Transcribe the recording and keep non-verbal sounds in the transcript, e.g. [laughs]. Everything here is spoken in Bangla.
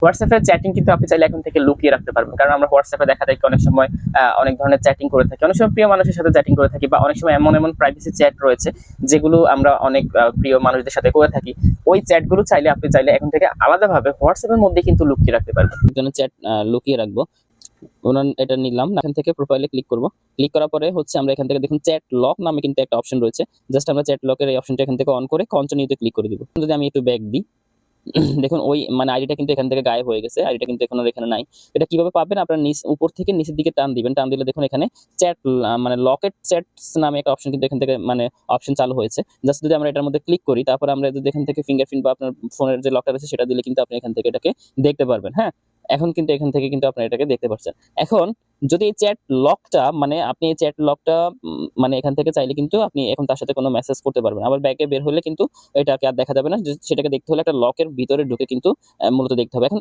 হোয়াটসঅ্যাপের চ্যাটিং কিন্তু আপনি চাইলে এখন থেকে লুকিয়ে রাখতে পারবেন। কারণ আমরা হোয়াটসঅ্যাপে দেখা যায় অনেক সময় অনেক ধরনের চ্যাটিং করে থাকি। অনেক সময় প্রিয় মানুষের সাথে চ্যাটিং করে থাকি বা অনেক সময় এমন এমন প্রাইভেসি চ্যাট রয়েছে যেগুলো আমরা অনেক প্রিয় মানুষদের সাথে করে থাকি। ওই চ্যাটগুলো চাইলে আপনি চাইলে এখন থেকে আলাদাভাবে হোয়াটসঅ্যাপের মধ্যে কিন্তু লুকিয়ে রাখতে পারবেন। চ্যাট লুকিয়ে রাখব। ওনার এটা নিলাম। এখান থেকে প্রোফাইলে ক্লিক করব। ক্লিক করার পরে হচ্ছে আমরা এখান থেকে দেখুন চ্যাট লক নামে কিন্তু একটা অপশন রয়েছে। জাস্ট আমরা চ্যাট লকের এই অপশনটা এখান থেকে অন করে কন্টিনিউতে ক্লিক করে দিব। যদি আমি একটু ব্যাক দিই [laughs] দেখুন, ওই মানে আইডিটা কিন্তু এখান থেকে গায়ে হয়ে গেছে। আইডিটা কিন্তু এখন এখানে নাই। এটা কীভাবে পাবেন? আপনার নিচ, উপর থেকে নিচের দিকে টান দিবেন। টান দিলে দেখুন এখানে চ্যাট মানে লকেট চ্যাটস নামে একটা অপশন কিন্তু এখান থেকে মানে অপশন চালু হয়েছে। জাস্ট যদি আমরা এটার মধ্যে ক্লিক করি, তারপর আমরা যদি এখান থেকে ফিঙ্গারপ্রিন্ট বা আপনার ফোনের যে লকটা আছে, সেটা দিলে কিন্তু আপনি এখান থেকে এটাকে দেখতে পারবেন হ্যাঁ? এখন কিন্তু এখান থেকে কিন্তু আপনি এটাকে দেখতে পাচ্ছেন এখন যদি এই চ্যাট লকটা মানে আপনি এই চ্যাট লকটা মানে এখান থেকে চাইলে কিন্তু আপনি এখন তার সাথে কোনো মেসেজ করতে পারবেন আবার ব্যাগে বের হলে কিন্তু এটাকে আর দেখা যাবে না। সেটাকে দেখতে হলে একটা লকের ভিতরে ঢুকে কিন্তু মূলত দেখতে হবে। এখন